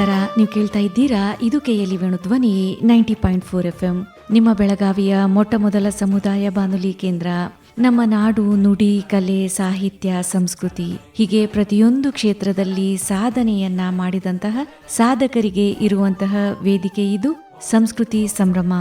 ನಮಸ್ಕಾರ. ನೀವು ಕೇಳ್ತಾ ಇದ್ದೀರಾ ಇದು ಕೈಯಲ್ಲಿ Venu Dhwani ninety point four F M ನಿಮ್ಮ ಬೆಳಗಾವಿಯ ಮೊಟ್ಟ ಮೊದಲ ಸಮುದಾಯ ಬಾನುಲಿ ಕೇಂದ್ರ. ನಮ್ಮ ನಾಡು ನುಡಿ, ಕಲೆ, ಸಾಹಿತ್ಯ, ಸಂಸ್ಕೃತಿ ಹೀಗೆ ಪ್ರತಿಯೊಂದು ಕ್ಷೇತ್ರದಲ್ಲಿ ಸಾಧನೆಯನ್ನ ಮಾಡಿದಂತಹ ಸಾಧಕರಿಗೆ ಇರುವಂತಹ ವೇದಿಕೆ ಇದು. ಸಂಸ್ಕೃತಿ ಸಂಭ್ರಮ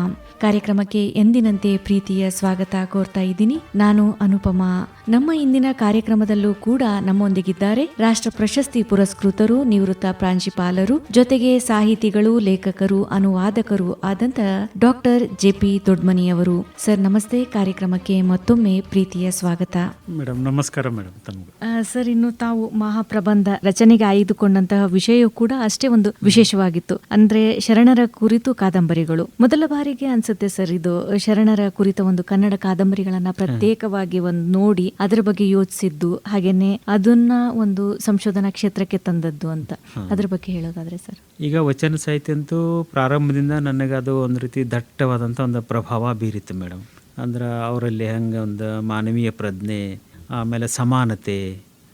ಕಾರ್ಯಕ್ರಮಕ್ಕೆ ಎಂದಿನಂತೆ ಪ್ರೀತಿಯ ಸ್ವಾಗತ ಕೋರ್ತಾ ಇದ್ದೀನಿ. ನಾನು ಅನುಪಮ. ನಮ್ಮ ಇಂದಿನ ಕಾರ್ಯಕ್ರಮದಲ್ಲೂ ಕೂಡ ನಮ್ಮೊಂದಿಗಿದ್ದಾರೆ ರಾಷ್ಟ್ರ ಪ್ರಶಸ್ತಿ ಪುರಸ್ಕೃತರು ನಿವೃತ್ತ ಪ್ರಾಂಶುಪಾಲರು ಜೊತೆಗೆ ಸಾಹಿತಿಗಳು ಲೇಖಕರು ಅನುವಾದಕರು ಆದಂತ ಡಾಕ್ಟರ್ ಜೆ ಪಿ ದೊಡ್ಮನಿಯವರು ಸರ್ ನಮಸ್ತೆ. ಕಾರ್ಯಕ್ರಮಕ್ಕೆ ಮತ್ತೊಮ್ಮೆ ಪ್ರೀತಿಯ ಸ್ವಾಗತ. ಮೇಡಮ್ ನಮಸ್ಕಾರ ಮೇಡಮ್ ತಮಗೆ. ಸರ್ ಇನ್ನು ತಾವು ಮಹಾಪ್ರಬಂಧ ರಚನೆಗೆ ಆಯ್ದುಕೊಂಡಂತಹ ವಿಷಯ ಕೂಡ ಅಷ್ಟೇ ಒಂದು ವಿಶೇಷವಾಗಿತ್ತು. ಅಂದ್ರೆ ಶರಣರ ಕುರಿತು ಕಾದಂಬರಿಗಳು. ಮೊದಲ ಬಾರಿಗೆ ಅನ್ಸುತ್ತೆ ಸರ್ ಇದು ಶರಣರ ಕುರಿತ ಒಂದು ಕನ್ನಡ ಕಾದಂಬರಿಗಳನ್ನ ಪ್ರತ್ಯೇಕವಾಗಿ ಒಂದು ನೋಡಿ ಅದರ ಬಗ್ಗೆ ಯೋಚಿಸಿದ್ದು ಹಾಗೇನೆ ಅದನ್ನ ಒಂದು ಸಂಶೋಧನಾ ಕ್ಷೇತ್ರಕ್ಕೆ ತಂದದ್ದು ಅಂತ. ಅದ್ರ ಬಗ್ಗೆ ಹೇಳೋದಾದ್ರೆ ಸರ್. ಈಗ ವಚನ ಸಾಹಿತ್ಯ ಅಂತೂ ಪ್ರಾರಂಭದಿಂದ ನನಗೆ ಅದು ಒಂದು ರೀತಿ ದಟ್ಟವಾದಂಥ ಒಂದು ಪ್ರಭಾವ ಬೀರಿತ್ತು ಮೇಡಮ್. ಅಂದ್ರೆ ಅವರಲ್ಲಿ ಹೆಂಗೆ ಒಂದು ಮಾನವೀಯ ಪ್ರಜ್ಞೆ ಆಮೇಲೆ ಸಮಾನತೆ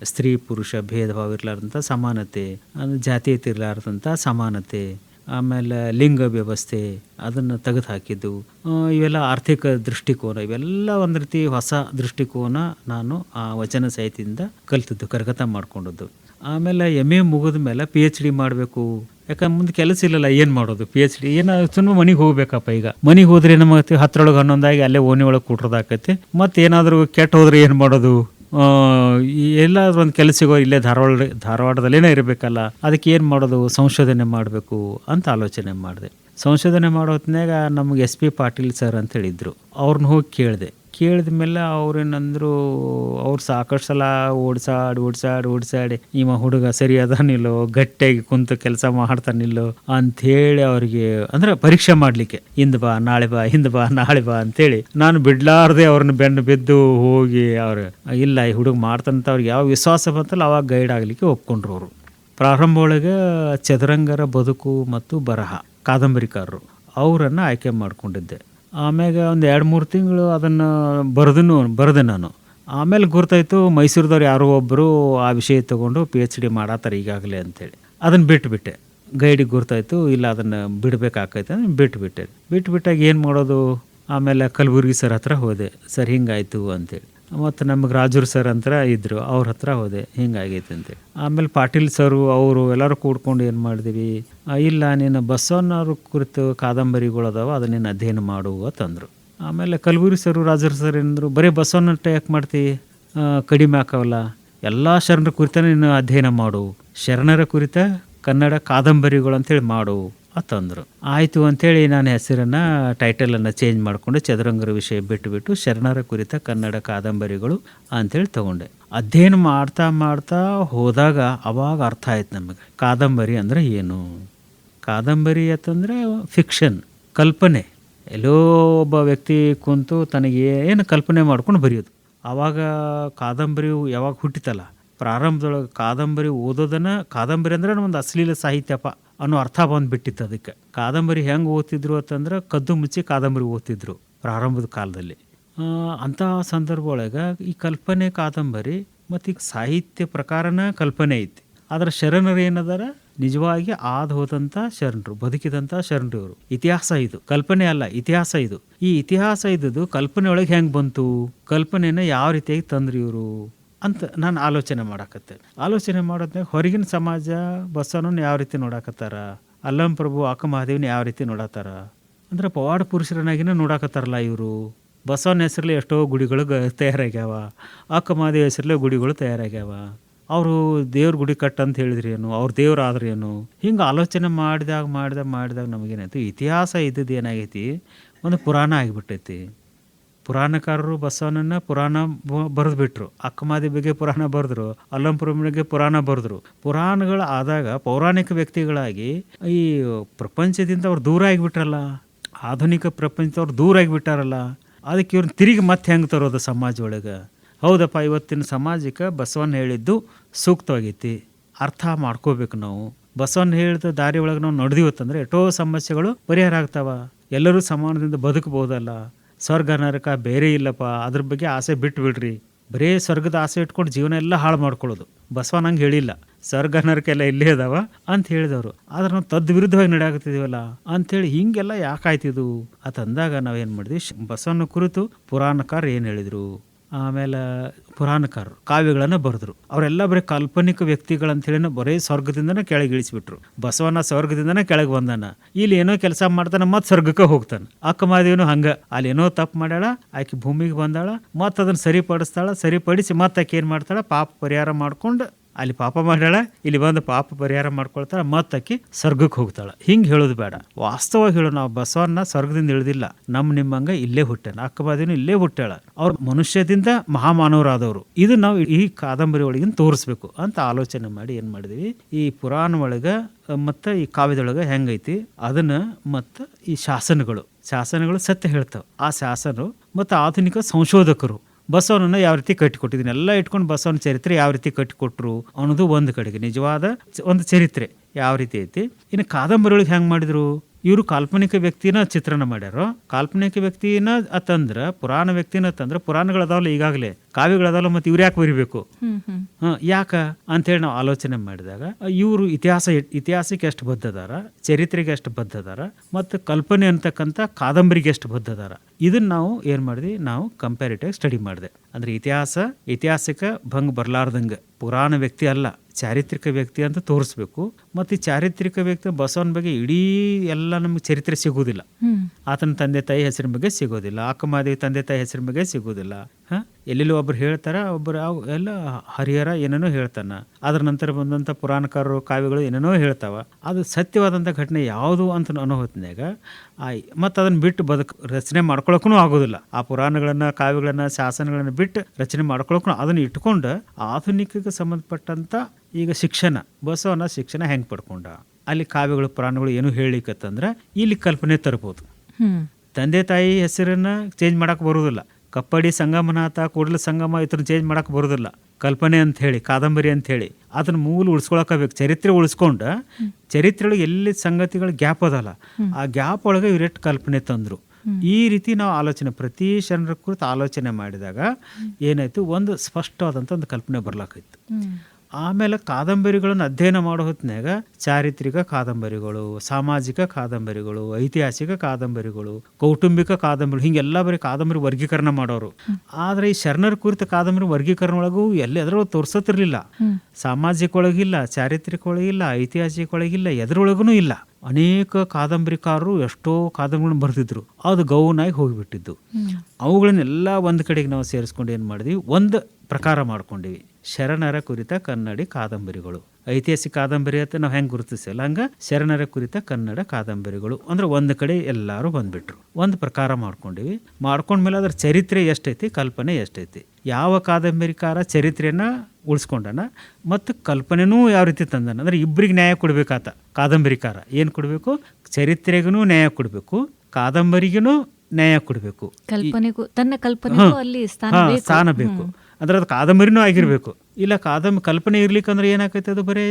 ಸ್ತ್ರೀ ಪುರುಷ ಭೇದ ಭಾವ ಇರಲಾರ್ದಂಥ ಸಮಾನತೆ ಅಂದ್ರೆ ಜಾತೀಯತೆ ಇರಲಾರ್ದಂಥ ಸಮಾನತೆ ಆಮೇಲೆ ಲಿಂಗ ವ್ಯವಸ್ಥೆ ಅದನ್ನು ತೆಗೆದು ಹಾಕಿದ್ದು ಇವೆಲ್ಲ ಆರ್ಥಿಕ ದೃಷ್ಟಿಕೋನ, ಇವೆಲ್ಲ ಒಂದು ರೀತಿ ಹೊಸ ದೃಷ್ಟಿಕೋನ ನಾನು ಆ ವಚನ ಸಾಹಿತ್ಯದಿಂದ ಕಲ್ತಿದ್ದು, ಕರಗತ ಮಾಡ್ಕೊಂಡದ್ದು. ಆಮೇಲೆ ಎಂ ಎ ಮುಗಿದ ಮೇಲೆ ಪಿ ಎಚ್ ಡಿ ಮಾಡಬೇಕು. ಯಾಕಂದ್ರೆ ಮುಂದೆ ಕೆಲಸ ಇಲ್ಲಲ್ಲ, ಏನು ಮಾಡೋದು? ಪಿ ಎಚ್ ಡಿ ಏನೋ ಸುಮ್ಮನೆ ಮನೆಗೆ ಹೋಗ್ಬೇಕಪ್ಪ ಈಗ. ಮನೆಗೆ ಹೋದ್ರೆ ಏನಾಗುತ್ತೆ ಹತ್ತರೊಳಗೆ ಹನ್ನೊಂದಾಗಿ ಅಲ್ಲೇ ಓಣಿ ಒಳಗೆ ಕೂಟ್ರದಾಕೈತಿ ಮತ್ತೆ ಏನಾದರೂ ಕೆಟ್ಟ ಹೋದ್ರೆ ಏನು ಮಾಡೋದು? ಎಲ್ಲಾದ್ರೂ ಒಂದು ಕೆಲಸ ಸಿಗೋ ಇಲ್ಲೇ ಧಾರವಾಡ, ಧಾರವಾಡದಲ್ಲೇನೇ ಇರಬೇಕಲ್ಲ, ಅದಕ್ಕೆ ಏನು ಮಾಡೋದು? ಸಂಶೋಧನೆ ಮಾಡಬೇಕು ಅಂತ ಆಲೋಚನೆ ಮಾಡಿದೆ. ಸಂಶೋಧನೆ ಮಾಡೋ ಹೊತ್ನ್ಯಾಗ ನಮ್ಗೆ ಎಸ್ ಪಿ ಪಾಟೀಲ್ ಸರ್ ಅಂತ ಹೇಳಿದ್ರು. ಅವ್ರನ್ನ ಹೋಗಿ ಕೇಳಿದೆ. ಕೇಳಿದ ಮೇಲೆ ಅವ್ರೇನಂದ್ರು ಅವ್ರು ಸಾಕಷ್ಟು ಸಲ ಓಡ್ಸಾಡಿ ಓಡ್ಸಾಡಿ ಓಡ್ಸಾಡಿ ಇವ ಹುಡುಗ ಸರಿ ಅದಾನಿಲ್ಲೋ ಗಟ್ಟಿಯಾಗಿ ಕುಂತು ಕೆಲಸ ಮಾಡ್ತಾನಿಲ್ಲೋ ಹೇಳಿ ಅವ್ರಿಗೆ, ಅಂದ್ರೆ ಪರೀಕ್ಷೆ ಮಾಡಲಿಕ್ಕೆ, ಹಿಂದ್ ಬಾ, ನಾಳೆ ಬಾ, ಹಿಂದ್ ಬಾ, ನಾಳೆ ಬಾ ಅಂತೇಳಿ ನಾನು ಬಿಡ್ಲಾರ್ದೆ ಅವ್ರನ್ನ ಬೆನ್ನು ಬಿದ್ದು ಹೋಗಿ ಅವ್ರ, ಇಲ್ಲ, ಈ ಹುಡುಗ ಮಾಡ್ತಂತ ಅವ್ರಿಗೆ ಯಾವ ವಿಶ್ವಾಸ ಬಂತಲ್ಲ, ಅವಾಗ ಗೈಡ್ ಆಗಲಿಕ್ಕೆ ಒಪ್ಕೊಂಡ್ರು ಅವರು. ಪ್ರಾರಂಭ ಒಳಗೆ ಚದುರಂಗರ ಬದುಕು ಮತ್ತು ಬರಹ, ಕಾದಂಬರಿಕಾರರು, ಅವರನ್ನು ಆಯ್ಕೆ ಮಾಡ್ಕೊಂಡಿದ್ದೆ. ಆಮ್ಯಾಗ ಒಂದು ಎರಡು ಮೂರು ತಿಂಗಳು ಅದನ್ನು ಬರೆದನು, ಬರೆದೆ ನಾನು. ಆಮೇಲೆ ಗುರ್ತಾಯಿತು ಮೈಸೂರದವ್ರು ಯಾರೋ ಒಬ್ಬರು ಆ ವಿಷಯ ತೊಗೊಂಡು ಪಿ ಎಚ್ ಡಿ ಮಾಡತ್ತಾರೆ ಈಗಾಗಲೇ ಅಂತೇಳಿ. ಅದನ್ನು ಬಿಟ್ಟುಬಿಟ್ಟೆ ಗೈಡಿಗೆ ಗೊತ್ತಾಯಿತು ಇಲ್ಲ ಅದನ್ನು ಬಿಡಬೇಕಾಕೈತೆ ಅಂದ್ರೆ ಬಿಟ್ಟುಬಿಟ್ಟೆ ಬಿಟ್ಟುಬಿಟ್ಟಾಗ ಏನು ಮಾಡೋದು? ಆಮೇಲೆ ಕಲಬುರ್ಗಿ ಸರ್ ಹತ್ರ ಹೋದೆ. ಸರ್ ಹಿಂಗಾಯಿತು ಅಂತೇಳಿ. ಮತ್ತು ನಮಗೆ ರಾಜೂರ್ ಸರ್ ಅಂತ ಇದ್ದರು ಅವ್ರ ಹತ್ರ ಹೋದೆ, ಹಿಂಗಾಗೈತೆ ಅಂತೇಳಿ ಆಮೇಲೆ ಪಾಟೀಲ್ ಸರು, ಅವರು ಎಲ್ಲರೂ ಕೂಡ್ಕೊಂಡು ಏನು ಮಾಡಿದ್ವಿ ಇಲ್ಲ, ನೀನು ಬಸವಣ್ಣವ್ರ ಕುರಿತು ಕಾದಂಬರಿಗಳು ಅದಾವ, ಅದನ್ನ ನೀನು ಅಧ್ಯಯನ ಮಾಡು ಅಂತಂದರು ಆಮೇಲೆ ಕಲಬುರ್ಗಿ ಸರು, ರಾಜರು ಸರ್ ಏನಂದರು ಬರೀ ಬಸವಣ್ಣಟ್ಟ ಯಾಕೆ ಮಾಡ್ತಿ? ಕಡಿಮೆ ಹಾಕವಲ್ಲ, ಎಲ್ಲ ಶರಣರ ಕುರಿತ ನೀನು ಅಧ್ಯಯನ ಮಾಡು, ಶರಣರ ಕುರಿತ ಕನ್ನಡ ಕಾದಂಬರಿಗಳು ಅಂತೇಳಿ ಮಾಡು. ಅಂತಂದರು ಆಯಿತು ಅಂಥೇಳಿ ನಾನು ಹೆಸರನ್ನು ಟೈಟಲನ್ನು ಚೇಂಜ್ ಮಾಡಿಕೊಂಡು ಚದುರಂಗರ ವಿಷಯ ಬಿಟ್ಟುಬಿಟ್ಟು ಶರಣರ ಕುರಿತ ಕನ್ನಡ ಕಾದಂಬರಿಗಳು ಅಂಥೇಳಿ ತಗೊಂಡೆ. ಅಧ್ಯಯನ ಮಾಡ್ತಾ ಮಾಡ್ತಾ ಹೋದಾಗ ಅವಾಗ ಅರ್ಥ ಆಯ್ತು ನಮಗೆ. ಕಾದಂಬರಿ ಅಂದರೆ ಏನು? ಕಾದಂಬರಿ ಅಂತಂದರೆ ಫಿಕ್ಷನ್ ಕಲ್ಪನೆ. ಎಲ್ಲೋ ಒಬ್ಬ ವ್ಯಕ್ತಿ ಕುಂತು ತನಗೆ ಏನು ಕಲ್ಪನೆ ಮಾಡ್ಕೊಂಡು ಬರೆಯೋದು. ಆವಾಗ ಕಾದಂಬರಿ ಯಾವಾಗ ಹುಟ್ಟಿತಲ್ಲ? ಪ್ರಾರಂಭದೊಳಗೆ ಕಾದಂಬರಿ ಓದೋದನ್ನು, ಕಾದಂಬರಿ ಅಂದ್ರೆ ಒಂದು ಅಶ್ಲೀಲ ಸಾಹಿತ್ಯಪ. ಅನ್ನೋ ಅರ್ಥ ಬಂದುಬಿಟ್ಟಿತ್ತು ಅದಕ್ಕೆ. ಕಾದಂಬರಿ ಹೆಂಗೆ ಓದ್ತಿದ್ರು ಅಂತಂದ್ರೆ ಕದ್ದು ಮುಚ್ಚಿ ಕಾದಂಬರಿ ಓದ್ತಿದ್ರು ಪ್ರಾರಂಭದ ಕಾಲದಲ್ಲಿ. ಅಂಥ ಸಂದರ್ಭ ಒಳಗೆ ಈ ಕಲ್ಪನೆ ಕಾದಂಬರಿ ಮತ್ತು ಈಗ ಸಾಹಿತ್ಯ ಪ್ರಕಾರನ ಕಲ್ಪನೆ ಐತಿ. ಆದರೆ ಶರಣರು ಏನದಾರ? ನಿಜವಾಗಿ ಆದ ಹೋದಂಥ ಶರಣರು ಬದುಕಿದಂಥ ಶರಣರು ಇವರು. ಇತಿಹಾಸ ಇದು, ಕಲ್ಪನೆ ಅಲ್ಲ, ಇತಿಹಾಸ ಇದು. ಈ ಇತಿಹಾಸ ಇದ್ದದ್ದು ಕಲ್ಪನೆ ಒಳಗೆ ಹೆಂಗೆ ಬಂತು? ಕಲ್ಪನೆನ ಯಾವ ರೀತಿಯಾಗಿ ತಂದ್ರಿ ಇವರು? ಅಂತ ನಾನು ಆಲೋಚನೆ ಮಾಡಾಕತ್ತೆ ಆಲೋಚನೆ ಮಾಡೋದ್ನಾಗ ಹೊರಗಿನ ಸಮಾಜ ಬಸವನನ್ನು ಯಾವ ರೀತಿ ನೋಡಾಕತ್ತಾರ? ಅಲ್ಲಂ ಪ್ರಭು ಅಕ್ಕ ಮಹಾದೇವನ ಯಾವ ರೀತಿ ನೋಡತ್ತಾರ ಅಂದ್ರೆ ಪವಾಡ ಪುರುಷರನ್ನಾಗಿನ ನೋಡಾಕತ್ತಾರಲ್ಲ ಇವರು. ಬಸವನ ಹೆಸರಲ್ಲಿ ಎಷ್ಟೋ ಗುಡಿಗಳು ಗ ತಯಾರಾಗ್ಯಾವ. ಅಕ್ಕ ಮಹಾದೇವ ಹೆಸರಲ್ಲೇ ಗುಡಿಗಳು ತಯಾರಾಗ್ಯಾವ. ಅವರು ದೇವ್ರ ಗುಡಿ ಕಟ್ ಅಂತ ಹೇಳಿದ್ರಿ ಏನು ಅವ್ರ ದೇವ್ರ ಆದ್ರೇನು? ಹಿಂಗೆ ಆಲೋಚನೆ ಮಾಡಿದಾಗ ಮಾಡಿದಾಗ ಮಾಡಿದಾಗ ನಮಗೇನಾಯ್ತು ಇತಿಹಾಸ ಇದ್ದದ್ದು ಏನಾಗೈತಿ? ಒಂದು ಪುರಾಣ ಆಗಿಬಿಟ್ಟೈತಿ. ಪುರಾಣಕಾರರು ಬಸವನನ್ನ ಪುರಾಣ ಬರೆದು ಬಿಟ್ರು ಅಕ್ಕಮಾದಿ ಬಗ್ಗೆ ಪುರಾಣ ಬರೆದ್ರು ಅಲ್ಲಂಪುರ ಬಗ್ಗೆ ಪುರಾಣ ಬರೆದ್ರು. ಪುರಾಣಗಳು ಆದಾಗ ಪೌರಾಣಿಕ ವ್ಯಕ್ತಿಗಳಾಗಿ ಈ ಪ್ರಪಂಚದಿಂದ ಅವ್ರು ದೂರ ಆಗಿಬಿಟ್ರಲ್ಲ, ಆಧುನಿಕ ಪ್ರಪಂಚದವ್ರು ದೂರ ಆಗಿಬಿಟ್ಟಾರಲ್ಲ, ಅದಕ್ಕೆ ಇವ್ರನ್ನ ತಿರುಗಿ ಮತ್ತೆ ಹೆಂಗೆ ತರೋದು ಸಮಾಜ ಒಳಗೆ? ಹೌದಪ್ಪ, ಇವತ್ತಿನ ಸಮಾಜಕ್ಕೆ ಬಸವನ್ ಹೇಳಿದ್ದು ಸೂಕ್ತವಾಗೈತಿ. ಅರ್ಥ ಮಾಡ್ಕೋಬೇಕು ನಾವು. ಬಸವನ್ ಹೇಳಿದ ದಾರಿ ಒಳಗೆ ನಾವು ನಡೆದಿವತ್ತಂದ್ರೆ ಎಷ್ಟೋ ಸಮಸ್ಯೆಗಳು ಪರಿಹಾರ ಆಗ್ತಾವ. ಎಲ್ಲರೂ ಸಮಾನದಿಂದ ಬದುಕಬಹುದಲ್ಲ. ಸ್ವರ್ಗ ನರಕ ಬೇರೆ ಇಲ್ಲಪ್ಪ, ಅದ್ರ ಬಗ್ಗೆ ಆಸೆ ಬಿಟ್ಟು ಬಿಡ್ರಿ ಬರೇ ಸ್ವರ್ಗದ ಆಸೆ ಇಟ್ಕೊಂಡು ಜೀವನ ಎಲ್ಲ ಹಾಳು ಮಾಡ್ಕೊಳ್ಳೋದು. ಬಸವ ಹಂಗೆ ಹೇಳಿಲ್ಲ ಸ್ವರ್ಗ ನರಕೆಲ್ಲ ಇಲ್ಲೇ ಅದಾವ ಅಂತ ಹೇಳಿದವರು. ಆದ್ರೆ ನಾವು ತದ್ ವಿರುದ್ಧವಾಗಿ ನಡೆಯಾಕತ್ತಿದೀವಲ್ಲ ಅಂಥೇಳಿ ಹಿಂಗೆಲ್ಲ ಯಾಕಾಯ್ತಿದು ಅಂತಂದಾಗ ನಾವೇನು ಮಾಡಿದ್ವಿ ಬಸವನ ಕುರಿತು ಪುರಾಣಕಾರ ಏನು ಹೇಳಿದರು? ಆಮೇಲೆ ಪುರಾಣಕಾರರು, ಕಾವ್ಯಗಳನ್ನು ಬರೆದ್ರು. ಅವರೆಲ್ಲ ಬರೀ ಕಾಲ್ಪನಿಕ ವ್ಯಕ್ತಿಗಳಂತೇಳಿ ಬರೀ ಸ್ವರ್ಗದಿಂದನೇ ಕೆಳಗೆ ಇಳಿಸಿಬಿಟ್ರು. ಬಸವನ ಸ್ವರ್ಗದಿಂದನೇ ಕೆಳಗೆ ಬಂದಾನ. ಇಲ್ಲಿ ಏನೋ ಕೆಲಸ ಮಾಡ್ತಾನೆ, ಮತ್ತೆ ಸ್ವರ್ಗಕ್ಕೆ ಹೋಗ್ತಾನೆ. ಅಕ್ಕಮಾದೇವನು ಹಂಗ. ಅಲ್ಲಿ ಏನೋ ತಪ್ಪು ಮಾಡ್ಯಾಳ, ಆಕೆ ಭೂಮಿಗೆ ಬಂದಾಳ, ಮತ್ತೆ ಅದನ್ನ ಸರಿಪಡಿಸ್ತಾಳ, ಸರಿಪಡಿಸಿ ಮತ್ತೆ ಆಕೆ ಏನು ಮಾಡ್ತಾಳ, ಪಾಪ ಪರಿಹಾರ ಮಾಡ್ಕೊಂಡು ಅಲ್ಲಿ ಪಾಪ ಮಾಡ್ಯಾಳ, ಇಲ್ಲಿ ಬಂದು ಪಾಪ ಪರಿಹಾರ ಮಾಡ್ಕೊಳ್ತಾಳೆ ಮತ್ತೆ ಅಕ್ಕಿ ಸ್ವರ್ಗಕ್ಕೆ ಹೋಗ್ತಾಳ. ಹಿಂಗೆ ಹೇಳೋದು ಬೇಡ. ವಾಸ್ತವವಾಗಿ ಹೇಳು, ನಾವು ಬಸವನ್ನ ಸ್ವರ್ಗದಿಂದ ಇಳಿದಿಲ್ಲ. ನಮ್ಮ ನಿಮ್ಮಂಗ ಇಲ್ಲೇ ಹುಟ್ಟಾನ ಅಕ್ಕಬಾದಿನೂ ಇಲ್ಲೇ ಹುಟ್ಟಾಳ ಅವ್ರು ಮನುಷ್ಯದಿಂದ ಮಹಾಮಾನವರಾದವರು. ಇದು ನಾವು ಈ ಕಾದಂಬರಿ ಒಳಗಿನ ತೋರಿಸ್ಬೇಕು ಅಂತ ಆಲೋಚನೆ ಮಾಡಿ ಏನು ಮಾಡಿದ್ವಿ. ಈ ಪುರಾಣ ಒಳಗ, ಮತ್ತು ಈ ಕಾವ್ಯದೊಳಗೆ ಹೆಂಗೈತಿ? ಅದನ್ನ ಮತ್ತು ಈ ಶಾಸನಗಳು. ಶಾಸನಗಳು ಸತ್ಯ ಹೇಳ್ತವೆ. ಆ ಶಾಸನ ಮತ್ತು ಆಧುನಿಕ ಸಂಶೋಧಕರು ಬಸವನನ್ನ ಯಾವ ರೀತಿ ಕಟ್ಟಿಕೊಟ್ಟಿದ್ದೀನಿ ಎಲ್ಲ ಇಟ್ಕೊಂಡು ಬಸವನ ಚರಿತ್ರೆ ಯಾವ ರೀತಿ ಕಟ್ಟಿಕೊಟ್ರು ಅನ್ನೋದು ಒಂದು ಕಡೆಗೆ. ನಿಜವಾದ ಒಂದು ಚರಿತ್ರೆ ಯಾವ ರೀತಿ ಐತಿ? ಇನ್ನು ಕಾದಂಬರಿಗಳಿಗೆ ಹೆಂಗೆ ಮಾಡಿದ್ರು? ಇವರು ಕಾಲ್ಪನಿಕ ವ್ಯಕ್ತಿನ ಚಿತ್ರಣ ಮಾಡ್ಯಾರೋ. ಕಾಲ್ಪನಿಕ ವ್ಯಕ್ತಿನ ಅತಂದ್ರ ಪುರಾಣ ವ್ಯಕ್ತಿನ ಅತ್ತಂದ್ರ ಪುರಾಣಗಳದಾವಲ್ಲ ಈಗಾಗಲೇ ಕಾವ್ಯಗಳದಾವಲ್ಲ ಮತ್ತೆ ಇವ್ರು ಯಾಕೆ ಬರಿಬೇಕು? ಯಾಕ ಅಂತೇಳಿ ನಾವು ಆಲೋಚನೆ ಮಾಡಿದಾಗ ಇವರು ಇತಿಹಾಸ ಇತಿಹಾಸಕ್ಕೆ ಎಷ್ಟು ಬದ್ಧದಾರ ಚರಿತ್ರೆಗೆ ಎಷ್ಟು ಬದ್ಧದಾರ ಮತ್ತು ಕಲ್ಪನೆ ಅಂತಕ್ಕಂಥ ಕಾದಂಬರಿಗೆ ಎಷ್ಟು ಬದ್ಧದಾರ. ಇದನ್ನ ನಾವು ಏನು ಮಾಡಿದ್ವಿ? ನಾವು ಕಂಪ್ಯಾರಿಟಿವ್ ಸ್ಟಡಿ ಮಾಡಿದೆ. ಅಂದ್ರೆ ಇತಿಹಾಸ ಇತಿಹಾಸಕ್ಕೆ ಭಂಗ್ ಬರಲಾರ್ದಂಗೆ. ಪುರಾಣ ವ್ಯಕ್ತಿ ಅಲ್ಲ. ಚಾರಿತ್ರಿಕ ವ್ಯಕ್ತಿ ಅಂತ ತೋರಿಸ್ಬೇಕು. ಮತ್ತು ಈ ಚಾರಿತ್ರಿಕ ವ್ಯಕ್ತಿ ಬಸವನ ಬಗ್ಗೆ ಇಡೀ ಎಲ್ಲ ನಮಗೆ ಚರಿತ್ರೆ ಸಿಗುವುದಿಲ್ಲ ಆತನ ತಂದೆ ತಾಯಿ ಹೆಸರಿನ ಬಗ್ಗೆ ಸಿಗೋದಿಲ್ಲ. ಅಕ್ಕಮಾದೇವಿ ತಂದೆ ತಾಯಿ ಹೆಸರಿನ ಬಗ್ಗೆ ಸಿಗೋದಿಲ್ಲ. ಹ? ಎಲ್ಲೆಲ್ಲೋ ಒಬ್ರು ಹೇಳ್ತಾರ ಒಬ್ರು ಅವ್ ಎಲ್ಲ ಹರಿಹರ ಏನೇನೋ ಹೇಳ್ತಾನೆ. ಅದ್ರ ನಂತರ ಬಂದಂಥ ಪುರಾಣಕಾರರು ಕಾವ್ಯಗಳು ಏನೇನೋ ಹೇಳ್ತಾವ. ಅದು ಸತ್ಯವಾದಂಥ ಘಟನೆ ಯಾವುದು ಅಂತ ಅನ್ನೋ ಹೊತ್ತಿನಾಗ ಆ ಮತ್ತು ಅದನ್ನ ಬಿಟ್ಟು ಬದುಕು ರಚನೆ ಮಾಡ್ಕೊಳಕ್ಕೂ ಆಗೋದಿಲ್ಲ. ಆ ಪುರಾಣಗಳನ್ನ ಕಾವ್ಯಗಳನ್ನು ಶಾಸನಗಳನ್ನು ಬಿಟ್ಟು ರಚನೆ ಮಾಡ್ಕೊಳಕ್ಕೂ ಅದನ್ನ ಇಟ್ಕೊಂಡು ಆಧುನಿಕಕ್ಕೆ ಸಂಬಂಧಪಟ್ಟಂತ ಈಗ ಶಿಕ್ಷಣ ಬಸವನ ಶಿಕ್ಷಣ ಹೆಂಗೆ ಪಡ್ಕೊಂಡ. ಅಲ್ಲಿ ಕಾವ್ಯಗಳು ಪುರಾಣಗಳು ಏನು ಹೇಳಿಕತ್ತಂದ್ರೆ ಇಲ್ಲಿ ಕಲ್ಪನೆ ತರ್ಬೋದು. ತಂದೆ ತಾಯಿ ಹೆಸರನ್ನ ಚೇಂಜ್ ಮಾಡೋಕೆ ಬರೋದಿಲ್ಲ. ಕಪ್ಪಡಿ ಸಂಗಮನಾಥ ಕೂಡಲ ಸಂಗಮ ಇದ್ರ ಚೇಂಜ್ ಮಾಡಕ್ಕೆ ಬರೋದಿಲ್ಲ. ಕಲ್ಪನೆ ಅಂತ ಹೇಳಿ, ಕಾದಂಬರಿ ಅಂತ ಹೇಳಿ. ಅದನ್ನ ಮೂಲ ಉಳಿಸ್ಕೊಳಕಬೇಕು. ಚರಿತ್ರೆ ಉಳಿಸ್ಕೊಂಡು ಚರಿತ್ರೆ ಒಳಗೆ ಎಲ್ಲಿ ಸಂಗತಿಗಳು ಗ್ಯಾಪ್ ಅದಲ್ಲ. ಆ ಗ್ಯಾಪ್ ಒಳಗೆ ಇವರೆಟ್ಟು ಕಲ್ಪನೆ ತಂದ್ರು. ಈ ರೀತಿ ನಾವು ಆಲೋಚನೆ, ಪ್ರತಿ ಶರಣರ ಕುರಿತು ಆಲೋಚನೆ ಮಾಡಿದಾಗ ಏನಾಯ್ತು? ಒಂದು ಸ್ಪಷ್ಟವಾದಂಥ ಒಂದು ಕಲ್ಪನೆ ಬರ್ಲಾಕೈತು. ಆಮೇಲೆ ಕಾದಂಬರಿಗಳನ್ನು ಅಧ್ಯಯನ ಮಾಡೋ ಹೊತ್ತಿನಾಗ ಚಾರಿತ್ರಿಕ ಕಾದಂಬರಿಗಳು ಸಾಮಾಜಿಕ ಕಾದಂಬರಿಗಳು ಐತಿಹಾಸಿಕ ಕಾದಂಬರಿಗಳು ಕೌಟುಂಬಿಕ ಕಾದಂಬರಿ ಹಿಂಗೆಲ್ಲ ಬರೀ ಕಾದಂಬರಿ ವರ್ಗೀಕರಣ ಮಾಡೋರು. ಆದ್ರೆ ಈ ಶರಣರ ಕುರಿತ ಕಾದಂಬರಿ ವರ್ಗೀಕರಣ ಒಳಗೂ ಎಲ್ಲಿ ಎದ್ರೊಳಗೆ ತೋರ್ಸತ್ತಿರ್ಲಿಲ್ಲ. ಸಾಮಾಜಿಕ ಒಳಗಿಲ್ಲ ಚಾರಿತ್ರಿಕ ಒಳಗಿಲ್ಲ ಐತಿಹಾಸಿಕ ಒಳಗಿಲ್ಲ ಎದ್ರೊಳಗೂ ಇಲ್ಲ. ಅನೇಕ ಕಾದಂಬರಿಕಾರರು ಎಷ್ಟೋ ಕಾದಂಬರಿಗಳನ್ನ ಬರೆದಿದ್ರು. ಅದು ಗೌನಾಗಿ ಹೋಗಿಬಿಟ್ಟಿದ್ದು. ಅವುಗಳನ್ನೆಲ್ಲ ಒಂದು ಕಡೆಗೆ ನಾವು ಸೇರಿಸ್ಕೊಂಡು ಏನು ಮಾಡಿದ್ವಿ? ಒಂದು ಪ್ರಕಾರ ಮಾಡ್ಕೊಂಡಿವಿ. ಶರಣರ ಕುರಿತ ಕನ್ನಡಿ ಕಾದಂಬರಿಗಳು. ಐತಿಹಾಸಿಕ ಕಾದಂಬರಿ ಅಂತ ನಾವು ಹೆಂಗೆ ಗುರುತಿಸಿಲ್ಲ. ಹಂಗ ಶರಣರ ಕುರಿತ ಕನ್ನಡ ಕಾದಂಬರಿಗಳು. ಅಂದ್ರೆ ಒಂದು ಕಡೆ ಎಲ್ಲರೂ ಬಂದ್ಬಿಟ್ರು. ಒಂದು ಪ್ರಕಾರ ಮಾಡ್ಕೊಂಡಿವಿ. ಮಾಡ್ಕೊಂಡ್ಮೇಲೆ ಅದ್ರ ಚರಿತ್ರೆ ಎಷ್ಟೈತಿ ಕಲ್ಪನೆ ಎಷ್ಟೈತಿ. ಯಾವ ಕಾದಂಬರಿಕಾರ ಚರಿತ್ರೆಯನ್ನ ಉಳಿಸ್ಕೊಂಡನ ಮತ್ತು ಕಲ್ಪನೆನೂ ಯಾವ ರೀತಿ ತಂದನ. ಅಂದ್ರೆ ಇಬ್ಬರಿಗೆ ನ್ಯಾಯ ಕೊಡಬೇಕಾತ ಕಾದಂಬರಿಕಾರ. ಏನು ಕೊಡಬೇಕು? ಚರಿತ್ರೆಗೂ ನ್ಯಾಯ ಕೊಡಬೇಕು ಕಾದಂಬರಿಗೂ ನ್ಯಾಯ ಕೊಡಬೇಕು. ಕಲ್ಪನೆಗೂ ತನ್ನ ಕಲ್ಪನೆ ಸ್ಥಾನ ಬೇಕು. ಅಂದ್ರೆ ಅದು ಕಾದಂಬರಿನೂ ಆಗಿರ್ಬೇಕು. ಇಲ್ಲ ಕಾದಂಬರಿ ಕಲ್ಪನೆ ಇರ್ಲಿಕ್ಕಂದ್ರೆ ಏನಾಕೈತೆ ಅದು? ಬರೇ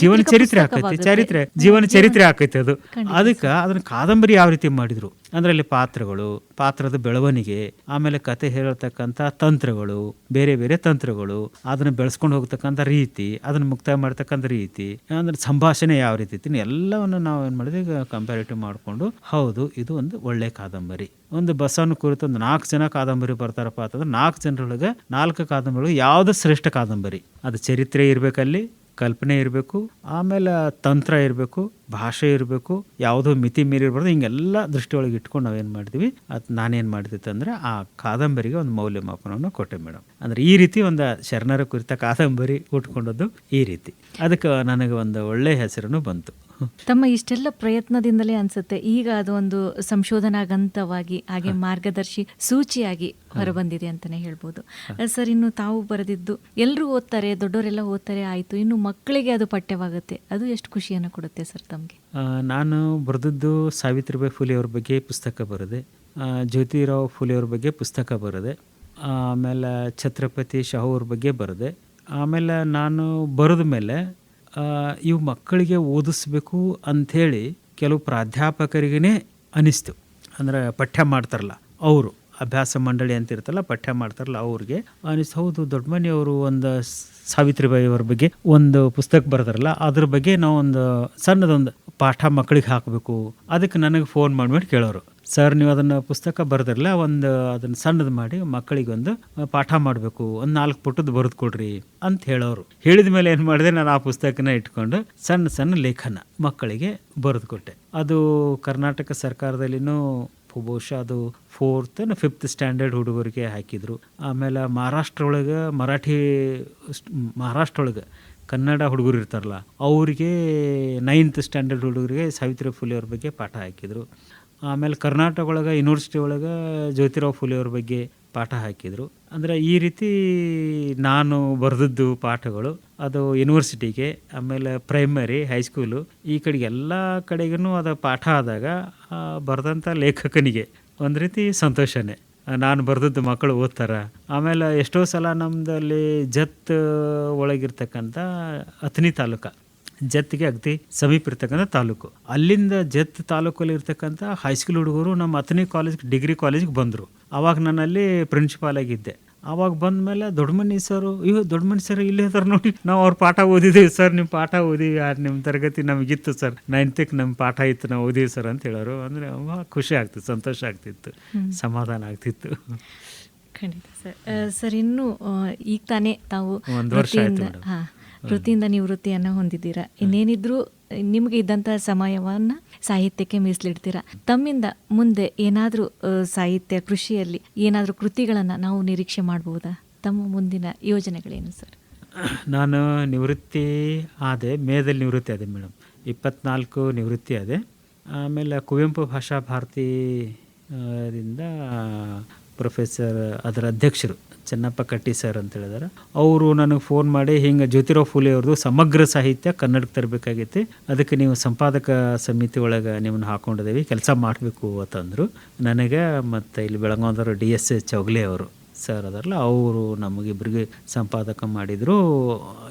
ಜೀವನ ಚರಿತ್ರೆ ಆಕೈತಿ ಚರಿತ್ರೆ ಜೀವನ ಚರಿತ್ರೆ ಆಕೈತೆ ಅದು. ಅದಕ್ಕೆ ಅದನ್ನ ಕಾದಂಬರಿ ಯಾವ ರೀತಿ ಮಾಡಿದ್ರು? ಅಂದ್ರೆ ಅಲ್ಲಿ ಪಾತ್ರಗಳು ಪಾತ್ರದ ಬೆಳವಣಿಗೆ ಆಮೇಲೆ ಕತೆ ಹೇಳತಕ್ಕಂಥ ತಂತ್ರಗಳು ಬೇರೆ ಬೇರೆ ತಂತ್ರಗಳು ಅದನ್ನ ಬೆಳೆಸ್ಕೊಂಡು ಹೋಗ್ತಕ್ಕಂಥ ರೀತಿ ಅದನ್ನ ಮುಕ್ತಾಯ ಮಾಡ್ತಕ್ಕಂಥ ರೀತಿ ಅಂದ್ರೆ ಸಂಭಾಷಣೆ ಯಾವ ರೀತಿ ಎಲ್ಲವನ್ನು ನಾವು ಏನು ಮಾಡಿದ್ವಿ ಈಗ ಕಂಪ್ಯಾರಿಟಿವ್ ಮಾಡಿಕೊಂಡು ಹೌದು ಇದು ಒಂದು ಒಳ್ಳೆ ಕಾದಂಬರಿ. ಒಂದು ಬಸವನ ಕುರಿತು ಒಂದು ನಾಲ್ಕು ಜನ ಕಾದಂಬರಿ ಬರ್ತಾರಪ್ಪ ಅಂತಂದ್ರೆ ನಾಲ್ಕು ಜನರೊಳಗೆ ನಾಲ್ಕು ಕಾದಂಬರಿಗಳು ಯಾವ್ದು ಶ್ರೇಷ್ಠ ಕಾದಂಬರಿ. ಅದು ಚರಿತ್ರೆ ಇರಬೇಕಲ್ಲಿ, ಕಲ್ಪನೆ ಇರಬೇಕು, ಆಮೇಲೆ ತಂತ್ರ ಇರಬೇಕು, ಭಾಷೆ ಇರಬೇಕು, ಯಾವುದೋ ಮಿತಿ ಮೀರಿ ಇರ್ಬಾರ್ದು, ಹಿಂಗೆಲ್ಲ ದೃಷ್ಟಿಯೊಳಗೆ ಇಟ್ಕೊಂಡು ನಾವೇನು ಮಾಡಿದ್ವಿ ಅದು ನಾನೇನು ಮಾಡಿದ್ದೆ ಅಂದರೆ, ಆ ಕಾದಂಬರಿಗೆ ಒಂದು ಮೌಲ್ಯಮಾಪನವನ್ನು ಕೊಟ್ಟೆ ಮೇಡಮ್ ಅಂದ್ರೆ ಈ ರೀತಿ ಒಂದು ಶರಣರ ಕುರಿತ ಕಾದಂಬರಿ ಉಟ್ಕೊಂಡದ್ದು ಈ ರೀತಿ. ಅದಕ್ಕೆ ನನಗೆ ಒಂದು ಒಳ್ಳೆಯ ಹೆಸರನ್ನು ಬಂತು. ತಮ್ಮ ಇಷ್ಟೆಲ್ಲ ಪ್ರಯತ್ನದಿಂದಲೇ ಅನ್ಸುತ್ತೆ. ಈಗ ಅದು ಒಂದು ಸಂಶೋಧನಾ ಗಂತವಾಗಿ ಹಾಗೆ ಮಾರ್ಗದರ್ಶಿ ಸೂಚಿಯಾಗಿ ಹೊರಬಂದಿದೆ ಅಂತಾನೆ ಹೇಳ್ಬೋದು. ಸರ್ ಇನ್ನು ತಾವು ಬರೆದಿದ್ದು ಎಲ್ಲರೂ ಓದ್ತಾರೆ ದೊಡ್ಡವರೆಲ್ಲ ಓದ್ತಾರೆ ಆಯ್ತು. ಇನ್ನು ಮಕ್ಕಳಿಗೆ ಅದು ಪಠ್ಯವಾಗುತ್ತೆ. ಅದು ಎಷ್ಟು ಖುಷಿಯನ್ನು ಕೊಡುತ್ತೆ ಸರ್ ತಮಗೆ? ನಾನು ಬರೆದದ್ದು ಸಾವಿತ್ರಿಬಾಯಿ ಫುಲೆ ಅವ್ರ ಬಗ್ಗೆ ಪುಸ್ತಕ ಬರೆದೆ. ಜ್ಯೋತಿರಾವ್ ಫುಲೆ ಅವ್ರ ಬಗ್ಗೆ ಪುಸ್ತಕ ಬರೆದೆ. ಆಮೇಲೆ ಛತ್ರಪತಿ ಶಾಹು ಅವ್ರ ಬಗ್ಗೆ ಬರೆದೆ. ಆಮೇಲೆ ನಾನು ಬರೆದ ಮೇಲೆ ಇವು ಮಕ್ಕಳಿಗೆ ಓದಿಸ್ಬೇಕು ಅಂಥೇಳಿ ಕೆಲವು ಪ್ರಾಧ್ಯಾಪಕರಿಗೇ ಅನಿಸ್ತು. ಅಂದರೆ ಪಠ್ಯ ಮಾಡ್ತಾರಲ್ಲ ಅವರು, ಅಭ್ಯಾಸ ಮಂಡಳಿ ಅಂತ ಇರ್ತಲ್ಲ ಪಠ್ಯ ಮಾಡ್ತಾರಲ್ಲ ಅವ್ರಿಗೆ. ಅನಿಸ್ತು, ಹೌದು ದೊಡ್ಡ ಮನೆಯವರು ಒಂದು ಸಾವಿತ್ರಿಬಾಯಿ ಅವ್ರ ಬಗ್ಗೆ ಒಂದು ಪುಸ್ತಕ ಬರೆದ್ರಲ್ಲ, ಅದ್ರ ಬಗ್ಗೆ ನಾವು ಒಂದು ಸಣ್ಣದೊಂದು ಪಾಠ ಮಕ್ಕಳಿಗೆ ಹಾಕಬೇಕು. ಅದಕ್ಕೆ ನನಗೆ ಫೋನ್ ಮಾಡಿಬಿಟ್ಟು ಕೇಳೋರು. ಸರ್, ನೀವು ಅದನ್ನು ಪುಸ್ತಕ ಬರೆದಿರಲ್ಲ ಒಂದು ಅದನ್ನು ಸಣ್ಣದು ಮಾಡಿ ಮಕ್ಕಳಿಗೆ ಒಂದು ಪಾಠ ಮಾಡಬೇಕು, ಒಂದು ನಾಲ್ಕು ಪುಟದ ಬರೆದು ಕೊಡ್ರಿ ಅಂತ ಹೇಳೋರು. ಹೇಳಿದ ಮೇಲೆ ಏನು ಮಾಡಿದೆ, ನಾನು ಆ ಪುಸ್ತಕನ ಇಟ್ಕೊಂಡು ಸಣ್ಣ ಸಣ್ಣ ಲೇಖನ ಮಕ್ಕಳಿಗೆ ಬರೆದು ಕೊಟ್ಟೆ. ಅದು ಕರ್ನಾಟಕ ಸರ್ಕಾರದಲ್ಲಿನೂ ಬಹುಶಃ ಅದು ಫೋರ್ತ್ ಫಿಫ್ತ್ ಸ್ಟ್ಯಾಂಡರ್ಡ್ ಹುಡುಗರಿಗೆ ಹಾಕಿದರು. ಆಮೇಲೆ ಮಹಾರಾಷ್ಟ್ರ ಒಳಗೆ ಮರಾಠಿ ಮಹಾರಾಷ್ಟ್ರ ಒಳಗೆ ಕನ್ನಡ ಹುಡುಗರು ಇರ್ತಾರಲ್ಲ, ಅವರಿಗೆ ನೈನ್ತ್ ಸ್ಟ್ಯಾಂಡರ್ಡ್ ಹುಡುಗರಿಗೆ ಸಾವಿತ್ರಿ ಫುಲೆ ಅವ್ರ ಬಗ್ಗೆ ಪಾಠ ಹಾಕಿದ್ರು. ಆಮೇಲೆ ಕರ್ನಾಟಕ ಒಳಗೆ ಯೂನಿವರ್ಸಿಟಿ ಒಳಗೆ ಜ್ಯೋತಿರಾವ್ ಫುಲೆ ಅವ್ರ ಬಗ್ಗೆ ಪಾಠ ಹಾಕಿದರು. ಅಂದರೆ ಈ ರೀತಿ ನಾನು ಬರೆದದ್ದು ಪಾಠಗಳು, ಅದು ಯೂನಿವರ್ಸಿಟಿಗೆ ಆಮೇಲೆ ಪ್ರೈಮರಿ ಹೈಸ್ಕೂಲು ಈ ಕಡೆಗೆ ಎಲ್ಲ ಕಡೆಗೂ ಅದು ಪಾಠ ಆದಾಗ ಬರೆದಂಥ ಲೇಖಕನಿಗೆ ಒಂದು ರೀತಿ ಸಂತೋಷನೇ. ನಾನು ಬರೆದದ್ದು ಮಕ್ಕಳು ಓದ್ತಾರೆ. ಆಮೇಲೆ ಎಷ್ಟೋ ಸಲ ನಮ್ಮದಲ್ಲಿ ಜತ್ ಒಳಗಿರ್ತಕ್ಕಂಥ ಅಥಣಿ ತಾಲೂಕ. ಜತ್ಗೆ ಅಗದಿ ಸಮೀಪ ಇರ್ತಕ್ಕಂಥ ತಾಲೂಕು. ಅಲ್ಲಿಂದ ಜತ್ ತಾಲೂಕಲ್ಲಿ ಇರ್ತಕ್ಕಂಥ ಹೈಸ್ಕೂಲ್ ಹುಡುಗರು ನಮ್ಮ ಹತ್ತನೇ ಕಾಲೇಜ್ ಡಿಗ್ರಿ ಕಾಲೇಜ್ಗೆ ಬಂದರು. ಅವಾಗ ನನ್ನಲ್ಲಿ ಪ್ರಿನ್ಸಿಪಾಲ್ ಆಗಿದ್ದೆ. ಅವಾಗ ಬಂದ ಮೇಲೆ ದೊಡ್ಡಮನಿ ಸರು ಇವ್ ದೊಡ್ಡಮನಿ ಸರ್ ಇಲ್ಲೇ ಇದಾರೆ ನೋಡಿ ನಾವು ಅವ್ರ ಪಾಠ ಓದಿದ್ದೀವಿ ಸರ್ ನಿಮ್ಮ ಪಾಠ ಓದಿವಿ ನಿಮ್ಮ ತರಗತಿ ನಮಗಿತ್ತು ಸರ್. ನೈನ್ತಿಗೆ ನಮ್ಮ ಪಾಠ ಇತ್ತು ನಾವು ಓದಿವಿ ಸರ್ ಅಂತ ಹೇಳೋರು. ಅಂದರೆ ಖುಷಿ ಆಗ್ತಿತ್ತು ಸಂತೋಷ ಆಗ್ತಿತ್ತು ಸಮಾಧಾನ ಆಗ್ತಿತ್ತು. ಖಂಡಿತ ಸರ್. ಸರ್ ಇನ್ನು ಈಗ ತಾನೇ ತಾವು ಒಂದು ವರ್ಷ ಆಯ್ತು ವೃತ್ತಿಯಿಂದ ನಿವೃತ್ತಿಯನ್ನು ಹೊಂದಿದ್ದೀರಾ? ಇನ್ನೇನಿದ್ರೂ ನಿಮಗೆ ಇದ್ದಂಥ ಸಮಯವನ್ನು ಸಾಹಿತ್ಯಕ್ಕೆ ಮೀಸಲಿಡ್ತೀರಾ? ತಮ್ಮಿಂದ ಮುಂದೆ ಏನಾದರೂ ಸಾಹಿತ್ಯ ಕೃಷಿಯಲ್ಲಿ ಏನಾದರೂ ಕೃತಿಗಳನ್ನು ನಾವು ನಿರೀಕ್ಷೆ ಮಾಡ್ಬೋದಾ? ತಮ್ಮ ಮುಂದಿನ ಯೋಜನೆಗಳೇನು ಸರ್? ನಾನು ನಿವೃತ್ತಿ ಆದೆ, ಮೇದಲ್ಲಿ ನಿವೃತ್ತಿ ಆದೆ ಮೇಡಮ್ ಇಪ್ಪತ್ನಾಲ್ಕು ನಿವೃತ್ತಿ ಆದೆ. ಆಮೇಲೆ ಕುವೆಂಪು ಭಾಷಾ ಭಾರತಿ ದಿಂದ ಪ್ರೊಫೆಸರ್ ಅದರ ಅಧ್ಯಕ್ಷರು. ಚೆನ್ನಪ್ಪ ಕಟ್ಟಿ ಸರ್ ಅಂತ ಹೇಳಿದಾರೆ. ಅವರು ನನಗೆ ಫೋನ್ ಮಾಡಿ, ಹಿಂಗೆ ಜ್ಯೋತಿರಾವ್ ಫುಲೆ ಅವ್ರದ್ದು ಸಮಗ್ರ ಸಾಹಿತ್ಯ ಕನ್ನಡಕ್ಕೆ ತರಬೇಕಾಗೈತಿ. ಅದಕ್ಕೆ ನೀವು ಸಂಪಾದಕ ಸಮಿತಿ ಒಳಗೆ ನಿಮ್ಮನ್ನು ಹಾಕೊಂಡಿದ್ದೀವಿ ಕೆಲಸ ಮಾಡಬೇಕು ಅಂತಂದರು. ನನಗೆ ಮತ್ತು ಇಲ್ಲಿ ಬೆಳಗಾವದವರು ಡಿ ಎಸ್ ಚೌಗ್ಲೆ ಅವರು. ಸರ್ ಅದರಲ್ಲ ಅವರು ನಮಗಿಬ್ಬರಿಗೆ ಸಂಪಾದಕ ಮಾಡಿದರು.